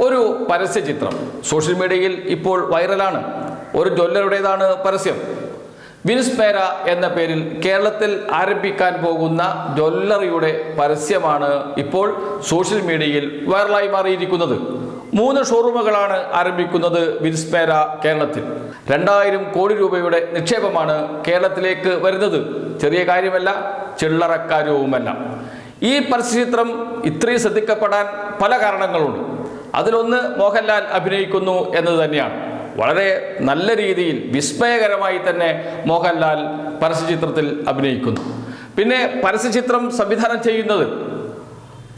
ഒരു പരസ്യ ചിത്രം. സോഷ്യൽ മീഡിയയിൽ ഇപ്പോൾ വൈറലാണ്. ഒരു ജ്വല്ലറുടേതാണ് പരസ്യം. വിൻസ് പേര എന്ന പേരിൽ കേരളത്തിൽ ആരംഭിക്കാൻ പോകുന്ന ജ്വല്ലറിയുടെ പരസ്യമാണ് ഇപ്പോൾ സോഷ്യൽ മീഡിയയിൽ വൈറലായി മാറിയിരിക്കുന്നത്. മൂന്ന് ഷോറൂമുകളാണ് ആരംഭിക്കുന്നത് വിൻസ് പേര കേരളത്തിൽ. രണ്ടായിരം കോടി രൂപയുടെ നിക്ഷേപമാണ് കേരളത്തിലേക്ക് വരുന്നത്. ചെറിയ കാര്യമല്ല ചില്ലറക്കാര്യവുമല്ല ഈ പരസ്യചിത്രം ഇത്രയും ശ്രദ്ധിക്കപ്പെടാൻ പല കാരണങ്ങളുണ്ട്. അതിലൊന്ന് മോഹൻലാൽ അഭിനയിക്കുന്നു എന്നത് തന്നെയാണ്. വളരെ നല്ല രീതിയിൽ വിസ്മയകരമായി തന്നെ മോഹൻലാൽ പരസ്യചിത്രത്തിൽ അഭിനയിക്കുന്നു. പിന്നെ പരസ്യചിത്രം സംവിധാനം ചെയ്യുന്നത്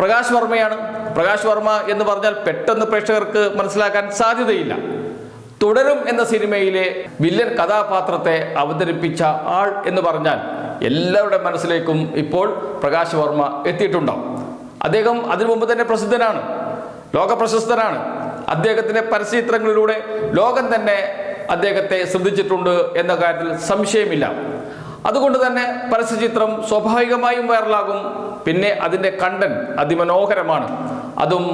പ്രകാശ് വർമ്മയാണ്. പ്രകാശ് വർമ്മ എന്ന് പറഞ്ഞാൽ പെട്ടെന്ന് പ്രേക്ഷകർക്ക് മനസ്സിലാക്കാൻ സാധ്യതയില്ല. തുടരും എന്ന സിനിമയിലെ വില്ലൻ കഥാപാത്രത്തെ അവതരിപ്പിച്ച ആൾ എന്ന് പറഞ്ഞാൽ എല്ലാവരുടെ മനസ്സിലേക്കും ഇപ്പോൾ പ്രകാശ് വർമ്മ എത്തിയിട്ടുണ്ടാവും. അദ്ദേഹം അതിനു മുമ്പ് തന്നെ പ്രസിദ്ധനാണ്. ലോക പ്രശസ്തനാണ് അദ്ദേഹത്തിന്റെ പരസ്യചിത്രങ്ങളിലൂടെ ലോകം തന്നെ അദ്ദേഹത്തെ ശ്രദ്ധിച്ചിട്ടുണ്ട് എന്ന കാര്യത്തിൽ സംശയമില്ല. അതുകൊണ്ട് തന്നെ പരസ്യചിത്രം സ്വാഭാവികമായും വൈറലാകും. പിന്നെ അതിന്റെ കണ്ടന്റ് അതിമനോഹരമാണ്. അതും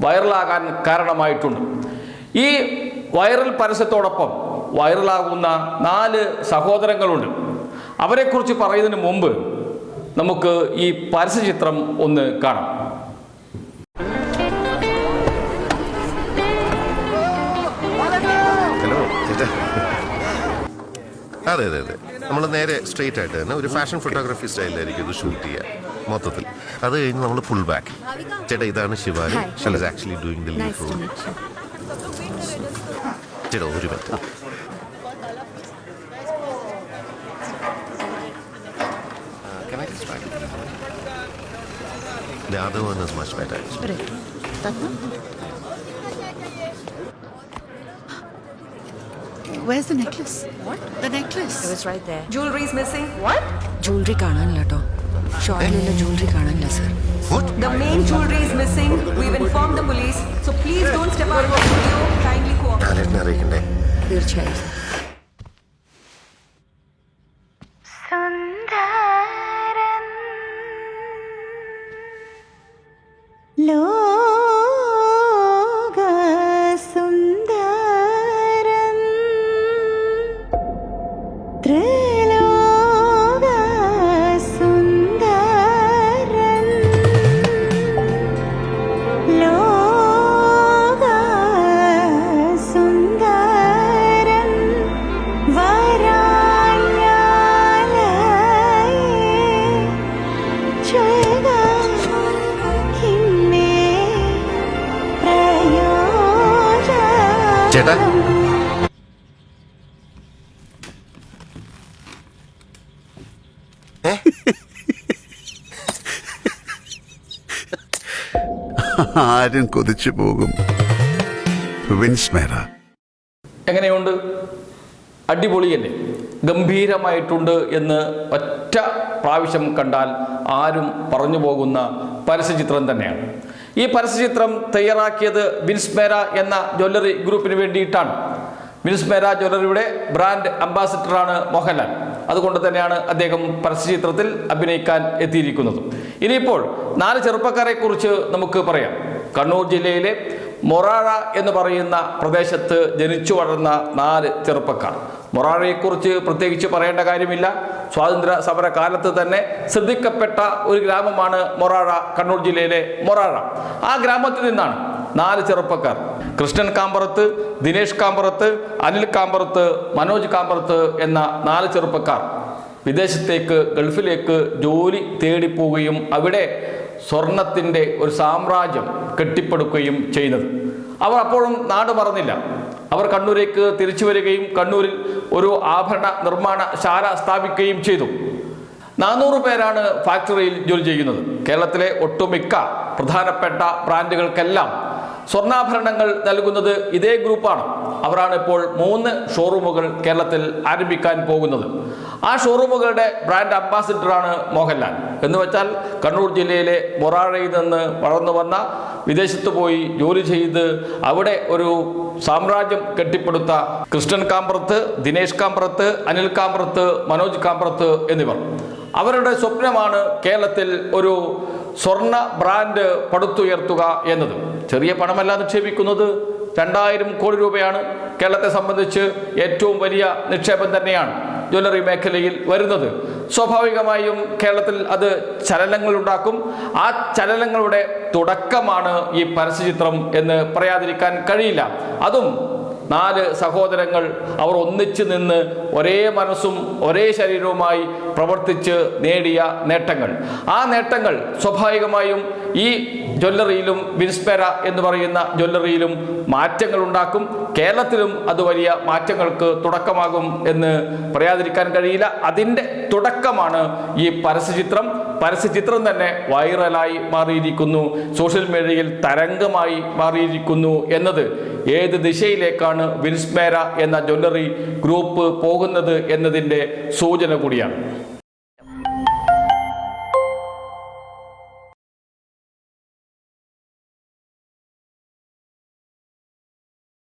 വൈറലാകാൻ കാരണമായിട്ടുണ്ട്. ഈ വൈറൽ പരസ്യത്തോടൊപ്പം വൈറലാകുന്ന നാല് സഹോദരങ്ങളുണ്ട്. അവരെക്കുറിച്ച് പറയുന്നതിന് മുമ്പ് നമുക്ക് ഈ പരസ്യചിത്രം ഒന്ന് കാണാം. അതെ അതെ അതെ നമ്മൾ നേരെ സ്ട്രെയിറ്റ് ആയിട്ട് തന്നെ ഒരു ഫാഷൻ ഫോട്ടോഗ്രാഫി സ്റ്റൈലിലായിരിക്കും ഇത് ഷൂട്ട് ചെയ്യുക മൊത്തത്തിൽ അത് കഴിഞ്ഞ് നമ്മൾ ഫുൾ ബാക്ക് ചേട്ടാ ഇതാണ് Shivani Hi. She is actually doing the lead role you. ചേട്ടാ ഒരു minute just try? The other one is much better. Right. That one? Where's the necklace? What? The necklace. It was right there. Jewelry is missing. What? Jewellery കാണാനില്ല കേട്ടോ ഷോപ്പിലുള്ള jewellery കാണാനില്ല sir What? The main jewelry is missing. We've informed the police. So please don't step out of the studio. Kindly cooperate. ലാലേട്ടനെ അറിയിക്കണ്ടേ തീർച്ചയായും sir ചേട്ടാ. ആരും കൊതിച്ചു പോകും. വിൻസ്മേര എങ്ങനെയുണ്ട്? അടിപൊളിയല്ലേ ഗംഭീരമായിട്ടുണ്ട് എന്ന് ഒറ്റ പ്രാവശ്യം കണ്ടാൽ ആരും പറഞ്ഞു പോകുന്ന പരസ്യചിത്രം തന്നെയാണ്. ഈ പരസ്യചിത്രം തയ്യാറാക്കിയത് വിൻസ്മേര എന്ന ജ്വല്ലറി ഗ്രൂപ്പിന് വേണ്ടിയിട്ടാണ്. വിൻസ്മേര ജ്വല്ലറിയുടെ ബ്രാൻഡ് അംബാസിഡറാണ് മോഹൻലാൽ. അതുകൊണ്ട് തന്നെയാണ് അദ്ദേഹം പരസ്യചിത്രത്തിൽ അഭിനയിക്കാൻ എത്തിയിരിക്കുന്നത്. ഇനിയിപ്പോൾ നാല് ചെറുപ്പക്കാരെ കുറിച്ച് നമുക്ക് പറയാം. കണ്ണൂർ ജില്ലയിലെ മൊറാഴ എന്ന് പറയുന്ന പ്രദേശത്ത് ജനിച്ചു വളർന്ന നാല് ചെറുപ്പക്കാർ. മൊറാഴയെക്കുറിച്ച് പ്രത്യേകിച്ച് പറയേണ്ട കാര്യമില്ല. സ്വാതന്ത്ര്യ സമര കാലത്ത് തന്നെ ശ്രദ്ധിക്കപ്പെട്ട ഒരു ഗ്രാമമാണ് മൊറാഴ കണ്ണൂർ ജില്ലയിലെ മൊറാഴ ആ ഗ്രാമത്തിൽ നിന്നാണ് നാല് ചെറുപ്പക്കാർ. കൃഷ്ണൻ കാമ്പറത്ത് ദിനേഷ് കാമ്പറത്ത് അനിൽ കാമ്പറത്ത് മനോജ് കാമ്പറത്ത് എന്ന നാല് ചെറുപ്പക്കാർ വിദേശത്തേക്ക് ഗൾഫിലേക്ക് ജോലി തേടിപ്പോവുകയും അവിടെ സ്വർണത്തിന്റെ ഒരു സാമ്രാജ്യം കെട്ടിപ്പടുക്കുകയും ചെയ്യുന്നത് അവർ അപ്പോഴും നാട് മറന്നില്ല. അവർ കണ്ണൂരേക്ക് തിരിച്ചു വരികയും കണ്ണൂരിൽ ഒരു ആഭരണ നിർമ്മാണ ശാല സ്ഥാപിക്കുകയും ചെയ്തു. നാനൂറ് പേരാണ് ഫാക്ടറിയിൽ ജോലി ചെയ്യുന്നത്. കേരളത്തിലെ ഒട്ടുമിക്ക പ്രധാനപ്പെട്ട ബ്രാൻഡുകൾക്കെല്ലാം സ്വർണാഭരണങ്ങൾ നൽകുന്നത് ഇതേ ഗ്രൂപ്പാണ്. അവരാണ് ഇപ്പോൾ മൂന്ന് ഷോറൂമുകൾ കേരളത്തിൽ ആരംഭിക്കാൻ പോകുന്നത്. ആ ഷോറൂമുകളുടെ ബ്രാൻഡ് അംബാസിഡറാണ് മോഹൻലാൽ. എന്ന് വെച്ചാൽ കണ്ണൂർ ജില്ലയിലെ മൊറാഴയിൽ നിന്ന് വളർന്നു വന്ന വിദേശത്ത് പോയി ജോലി ചെയ്ത് അവിടെ ഒരു സാമ്രാജ്യം കെട്ടിപ്പടുത്ത കൃഷ്ണൻ കാമ്പ്രത്ത് ദിനേശ് കാമ്പ്രത്ത് അനിൽ കാമ്പ്രത്ത് മനോജ് കാമ്പ്രത്ത് എന്നിവർ. അവരുടെ സ്വപ്നമാണ് കേരളത്തിൽ ഒരു സ്വർണ ബ്രാൻഡ് പടുത്തുയർത്തുക എന്നത്. ചെറിയ പണമല്ല നിക്ഷേപിക്കുന്നത്. രണ്ടായിരം കോടി രൂപയാണ് കേരളത്തെ സംബന്ധിച്ച് ഏറ്റവും വലിയ നിക്ഷേപം തന്നെയാണ്. ജ്വല്ലറി മേഖലയിൽ വരുന്നത്. സ്വാഭാവികമായും കേരളത്തിൽ അത് ചലനങ്ങൾ ഉണ്ടാക്കും ആ ചലനങ്ങളുടെ തുടക്കമാണ് ഈ പരസ്യചിത്രം എന്ന് പറയാതിരിക്കാൻ കഴിയില്ല. അതും നാല് സഹോദരങ്ങൾ അവർ ഒന്നിച്ചു നിന്ന് ഒരേ മനസ്സും ഒരേ ശരീരവുമായി പ്രവർത്തിച്ച് നേടിയ നേട്ടങ്ങൾ. ആ നേട്ടങ്ങൾ സ്വാഭാവികമായും ഈ ജ്വല്ലറിയിലും വിൻസ്പെര എന്ന് പറയുന്ന ജ്വല്ലറിയിലും മാറ്റങ്ങൾ ഉണ്ടാക്കും. കേരളത്തിലും അത് വലിയ മാറ്റങ്ങൾക്ക് തുടക്കമാകും എന്ന് പറയാതിരിക്കാൻ കഴിയില്ല. അതിന്റെ തുടക്കമാണ് ഈ പരസ്യചിത്രം. പരസ്യചിത്രം തന്നെ വൈറലായി മാറിയിരിക്കുന്നു. സോഷ്യൽ മീഡിയയിൽ തരംഗമായി മാറിയിരിക്കുന്നു എന്നത് ഏത് ദിശയിലേക്കാണ് വിൻസ്മേര എന്ന ജ്വല്ലറി ഗ്രൂപ്പ് പോകുന്നത് എന്നതിന്റെ സൂചന കൂടിയാണ്.